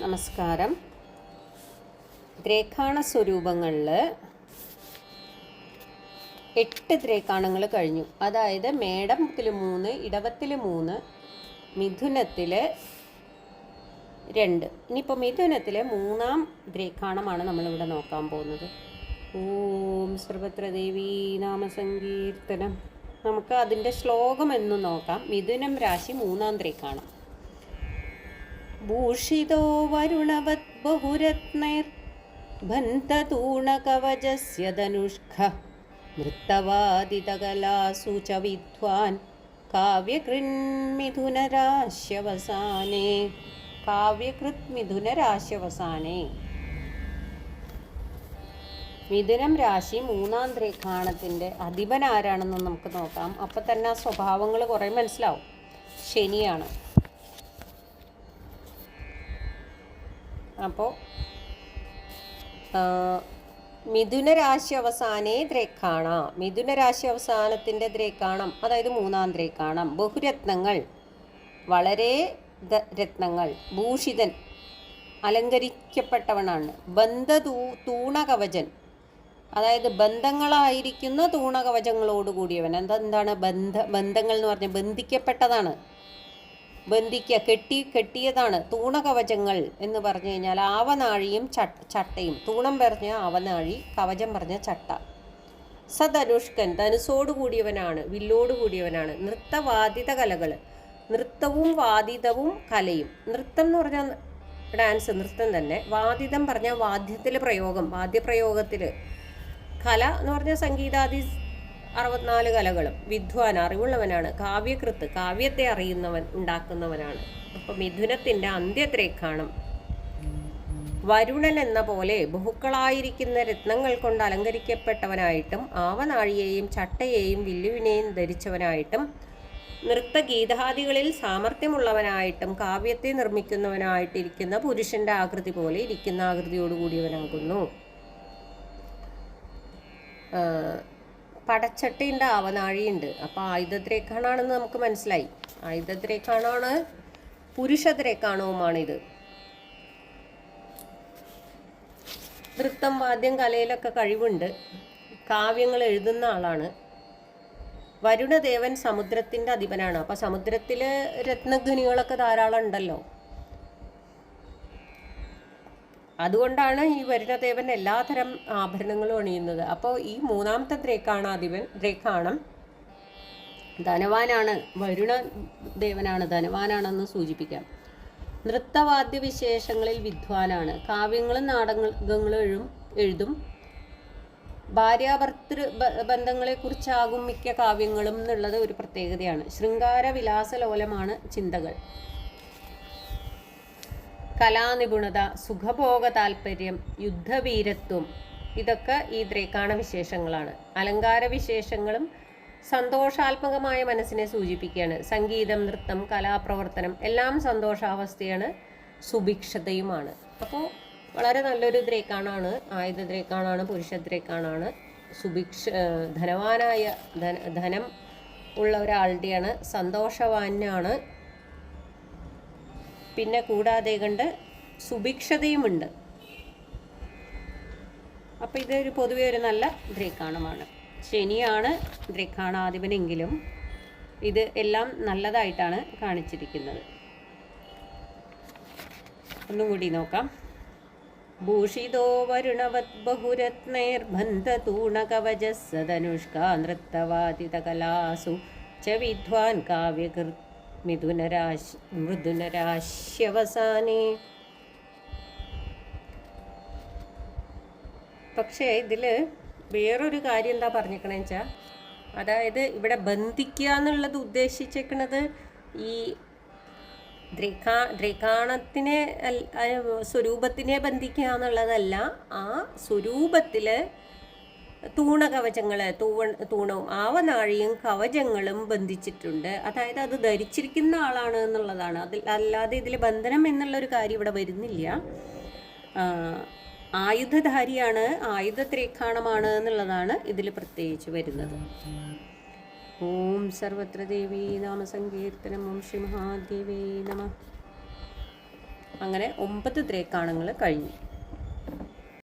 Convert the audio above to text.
നമസ്കാരം. ദ്രേഖാണ സ്വരൂപങ്ങളിൽ എട്ട് ദ്രേഖാണങ്ങൾ കഴിഞ്ഞു. അതായത് മേടത്തിൽ മൂന്ന് ഇടവത്തിൽ മൂന്ന് മിഥുനത്തിൽ രണ്ട്. ഇനിയിപ്പോൾ മിഥുനത്തിലെ മൂന്നാം ദ്രേഖാണമാണ് നമ്മളിവിടെ നോക്കാൻ പോകുന്നത്. ഓം സർവത്രദേവീ നാമസങ്കീർത്തനം. നമുക്ക് അതിന്റെ ശ്ലോകം എന്നും നോക്കാം. മിഥുനം രാശി മൂന്നാം ദ്രേഖാണം ഭൂഷിതോ വരുണവത് ബഹുരത്നൈർ ബന്ധതൂണകവചസ്യ ധനുഷ്ക നൃത്തവാദിതകലാസു ച വിദ്വാൻ കാവ്യകൃന്മിഥുനരാശ്യവസാനേ കാവ്യകൃത് മിഥുനരാശ്യവസാനേ മിഥുനം രാശി മൂന്നാം ത്രികാണത്തിന്റെ അധിപൻ ആരാണെന്ന് നമുക്ക് നോക്കാം. അപ്പം തന്നെ ആ സ്വഭാവങ്ങൾ കുറേ മനസ്സിലാവും. ശനിയാണ്. അപ്പോൾ മിഥുനരാശി അവസാനേ ദ്രേക്കാണ. മിഥുനരാശി അവസാനത്തിന്റെ ദ്രേക്കാണം അതായത് മൂന്നാം ദ്രേക്കാണം. ബഹുരത്നങ്ങൾ വളരെ രത്നങ്ങൾ ഭൂഷിതൻ അലങ്കരിക്കപ്പെട്ടവനാണ്. ബന്ധതൂ തൂണകവചൻ അതായത് ബന്ധങ്ങളായിരിക്കുന്ന തൂണകവചങ്ങളോട് കൂടിയവൻ എന്താ എന്താണ് ബന്ധ ബന്ധങ്ങൾ എന്ന് പറഞ്ഞാൽ ബന്ധിക്കപ്പെട്ടതാണ്. ബന്ധിക്കുക കെട്ടി കെട്ടിയതാണ് തൂണകവചങ്ങൾ എന്ന് പറഞ്ഞു കഴിഞ്ഞാൽ ആവനാഴിയും ചട്ടയും. തൂണം പറഞ്ഞ ആവനാഴി കവചം പറഞ്ഞ ചട്ട. സധനുഷ്കൻ ധനുസോട് കൂടിയവനാണ് വില്ലോട് കൂടിയവനാണ്. നൃത്തവാദിത കലകൾ നൃത്തവും വാദിതവും കലയും. നൃത്തം എന്ന് പറഞ്ഞാൽ ഡാൻസ് നൃത്തം തന്നെ. വാദിതം പറഞ്ഞാൽ വാദ്യത്തിലെ പ്രയോഗം വാദ്യപ്രയോഗത്തിൽ കല എന്ന് പറഞ്ഞാൽ സംഗീതാദി അറുപത്തിനാല് കലകളും. വിദ്വാൻ അറിവുള്ളവനാണ്. കാവ്യകൃത്ത് കാവ്യത്തെ അറിയുന്നവൻ ഉണ്ടാക്കുന്നവനാണ്. അപ്പം മിഥുനത്തിന്റെ അന്ത്യത്രേക്കാണം. വരുണൻ എന്ന പോലെ ബഹുക്കളായിരിക്കുന്ന രത്നങ്ങൾ കൊണ്ട് അലങ്കരിക്കപ്പെട്ടവനായിട്ടും ആവനാഴിയെയും ചട്ടയെയും വില്ലുവിനെയും ധരിച്ചവനായിട്ടും നൃത്തഗീതാദികളിൽ സാമർഥ്യമുള്ളവനായിട്ടും കാവ്യത്തെ നിർമ്മിക്കുന്നവനായിട്ടിരിക്കുന്ന പുരുഷന്റെ ആകൃതി പോലെ ഇരിക്കുന്ന ആകൃതിയോട് പടച്ചട്ടിന്റെ ആവനാഴിയുണ്ട് അപ്പോൾ ആയുധദ്രേക്കാണാണെന്ന് നമുക്ക് മനസ്സിലായി. ആയുധദ്രേക്കാണാണ് പുരുഷദ്രേക്കാണവുമാണിത് നൃത്തം വാദ്യം കലയിലൊക്കെ കഴിവുണ്ട്. കാവ്യങ്ങൾ എഴുതുന്ന ആളാണ്. വരുണദേവൻ സമുദ്രത്തിന്റെ അധിപനാണ്. അപ്പോൾ സമുദ്രത്തിൽ രത്നഖനികളൊക്കെ ധാരാളം ഉണ്ടല്ലോ. അതുകൊണ്ടാണ് ഈ വരുണദേവൻ എല്ലാതരം ആഭരണങ്ങളും അണിയുന്നത്. അപ്പോൾ ഈ മൂന്നാമത്തെ ദ്രേക്കാണാധിപൻ ദ്രേക്കാണം ധനവാനാണ് വരുണ ദേവനാണ് ധനവാനാണെന്ന് സൂചിപ്പിക്കാം. നൃത്തവാദ്യ വിശേഷങ്ങളിൽ വിദ്വാനാണ്. കാവ്യങ്ങളും നാടകങ്ങളും എഴുതും. ഭാര്യാഭർത്തൃ ബന്ധങ്ങളെക്കുറിച്ചാകും മിക്ക കാവ്യങ്ങളും എന്നുള്ളത് ഒരു പ്രത്യേകതയാണ്. ശൃംഗാര വിലാസലോലമാണ് ചിന്തകൾ. കലാനിപുണത സുഖഭോഗ താല്പര്യം യുദ്ധവീരത്വം ഇതൊക്കെ ഈ ത്രേക്കാണ വിശേഷങ്ങളാണ്. അലങ്കാര വിശേഷങ്ങളും സന്തോഷാത്മകമായ മനസ്സിനെ സൂചിപ്പിക്കുകയാണ്. സംഗീതം നൃത്തം കലാപ്രവർത്തനം എല്ലാം സന്തോഷാവസ്ഥയാണ് സുഭിക്ഷതയുമാണ്. അപ്പോൾ വളരെ നല്ലൊരു ദ്രേക്കാണാണ് ആയുധ ദ്രേക്കാണാണ് പുരുഷ ദ്രേക്കാണാണ് സുഭിക്ഷ ധനവാനായ ധന ധനം ഉള്ള ഒരാളുടെയാണ് സന്തോഷവാനാണ് പിന്നെ കൂടാതെ കണ്ട് സുഭിക്ഷതയുമുണ്ട്. അപ്പം ഇതൊരു പൊതുവെ ഒരു നല്ല ദ്രേക്കാണമാണ്. ശനിയാണ് ദ്രേക്കാണാധിപനെങ്കിലും ഇത് എല്ലാം നല്ലതായിട്ടാണ് കാണിച്ചിരിക്കുന്നത്. ഒന്നും കൂടി നോക്കാം. ഭൂഷിതോ വരുണവത് ബഹുരത്നൈർബന്ധതൂണകവചസ്സധനുഷ്കാ നൃത്തവാദിതകലാസു ച വിദ്വാൻ കാവ്യകൃ മിഥുനരാശി മൃദുനരാശ്യവസാനേ പക്ഷേ ഇതിൽ വേറൊരു കാര്യം എന്താ പറഞ്ഞേക്കണേന്ന് വെച്ചാൽ അതായത് ഇവിടെ ബന്ധിക്കുക എന്നുള്ളത് ഉദ്ദേശിച്ചേക്കണത് ഈ ദ്രേക്കാ ദ്രേക്കാണത്തിനെ സ്വരൂപത്തിനെ ബന്ധിക്കുക എന്നുള്ളതല്ല ആ സ്വരൂപത്തിൽ തൂണകവചങ്ങൾ തൂവ തൂണവും ആവനാഴിയും കവചങ്ങളും ബന്ധിച്ചിട്ടുണ്ട്. അതായത് അത് ധരിച്ചിരിക്കുന്ന ആളാണ് എന്നുള്ളതാണ്. അതിൽ അല്ലാതെ ഇതിൽ ബന്ധനം എന്നുള്ളൊരു കാര്യം ഇവിടെ വരുന്നില്ല. ആയുധധാരിയാണ് ആയുധത്രേഖാണമാണ് എന്നുള്ളതാണ് ഇതിൽ പ്രത്യേകിച്ച് വരുന്നത്. ഓം സർവത്ര ദേവീ നാമസങ്കീർത്തനം ഓം ശ്രീ മഹാദേവേ നമ. അങ്ങനെ ഒമ്പത് ത്രേക്കാണങ്ങൾ കഴിഞ്ഞു.